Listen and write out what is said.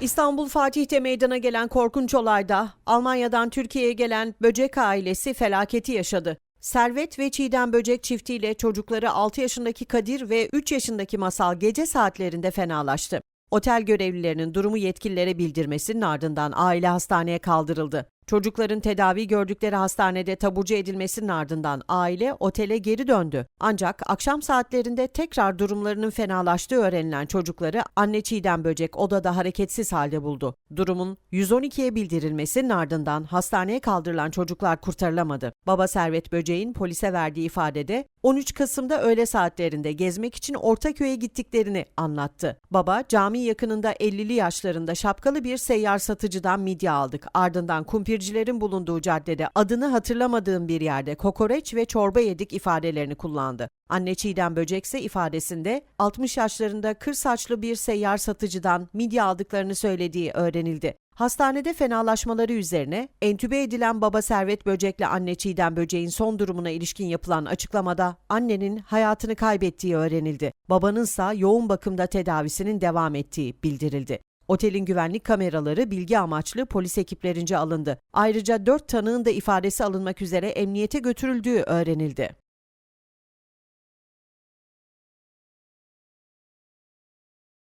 İstanbul Fatih'te meydana gelen korkunç olayda Almanya'dan Türkiye'ye gelen Böcek ailesi felaketi yaşadı. Servet ve Çiğdem Böcek çiftiyle çocukları 6 yaşındaki Kadir ve 3 yaşındaki Masal gece saatlerinde fenalaştı. Otel görevlilerinin durumu yetkililere bildirmesinin ardından aile hastaneye kaldırıldı. Çocukların tedavi gördükleri hastanede taburcu edilmesinin ardından aile otele geri döndü. Ancak akşam saatlerinde tekrar durumlarının fenalaştığı öğrenilen çocukları anne Çiğdem Böcek odada hareketsiz halde buldu. Durumun 112'ye bildirilmesinin ardından hastaneye kaldırılan çocuklar kurtarılamadı. Baba Servet Böcek'in polise verdiği ifadede 13 Kasım'da öğle saatlerinde gezmek için Ortaköy'e gittiklerini anlattı. Baba cami yakınında 50'li yaşlarında şapkalı bir seyyar satıcıdan midye aldık. Ardından kumpircilerin bulunduğu caddede adını hatırlamadığım bir yerde kokoreç ve çorba yedik ifadelerini kullandı. Anne Çiğdem Böcek ise ifadesinde 60 yaşlarında kır saçlı bir seyyar satıcıdan midye aldıklarını söylediği öğrenildi. Hastanede fenalaşmaları üzerine entübe edilen baba Servet Böcek'le anne Çiğdem Böcek'in son durumuna ilişkin yapılan açıklamada annenin hayatını kaybettiği öğrenildi. Babanınsa yoğun bakımda tedavisinin devam ettiği bildirildi. Otelin güvenlik kameraları bilgi amaçlı polis ekiplerince alındı. Ayrıca dört tanığın da ifadesi alınmak üzere emniyete götürüldüğü öğrenildi.